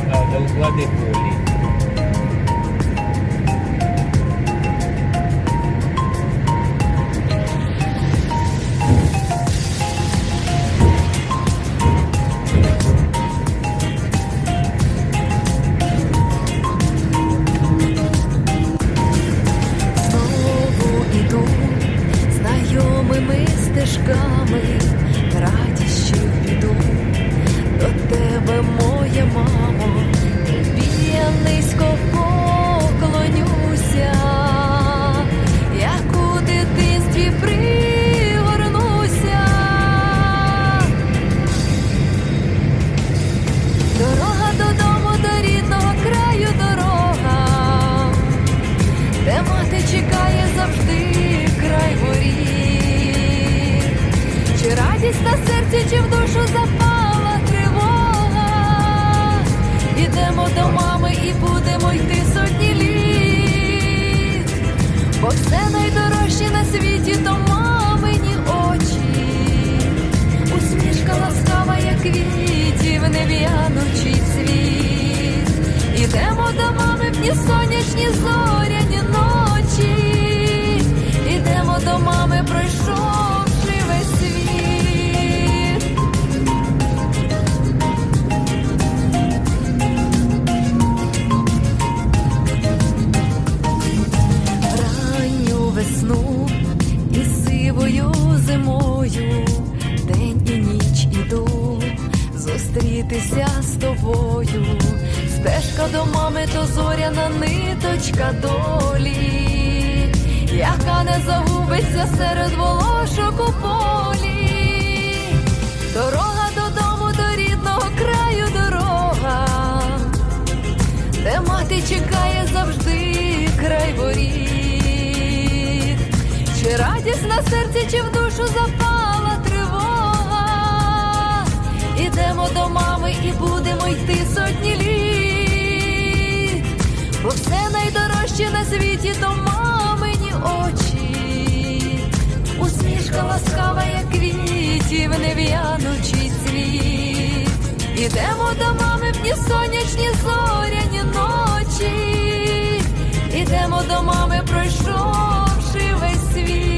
така до уклади полі. Бо все найдорожче на світі то мамині очі. Усмішка ласкава, як квітів, нев'янучий цвіт. Ідемо до мами в ні сонячні зоряні ночі. Ідемо до мами, пройшовши сивою зимою, день і ніч іду зустрітися з тобою. Стежка до мами, то зоряна ниточка долі, яка не загубиться серед волошок у полі. Дорога на серці, чи в душу запала тривога. Ідемо до мами і будемо йти сотні літ, бо все найдорожче на світі то мамині очі. Усмішка ласкава, як квітів, нев'янучий цвіт. Ідемо до мами в дні сонячні зоряні ночі. Ідемо до мами, пройшовши весь світ.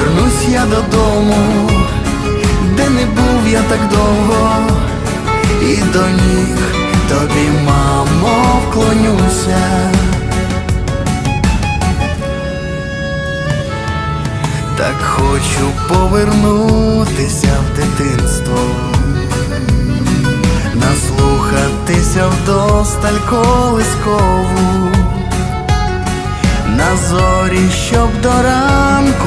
Повернусь я додому, де не був я так довго, і до ніг тобі, мамо, вклонюся. Так хочу повернутися в дитинство, наслухатися вдосталь колискову, на зорі, щоб до ранку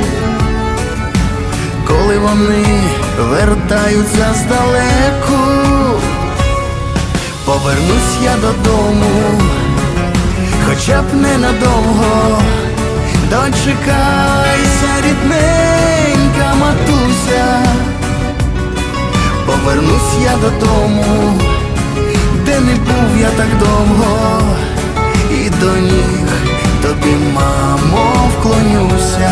коли вони вертаються здалеку, повернусь я додому, хоча б ненадовго, дочекайся, рідненька матуся, повернусь я додому, де не був я так довго. І до ніг тобі, мамо, вклонюся.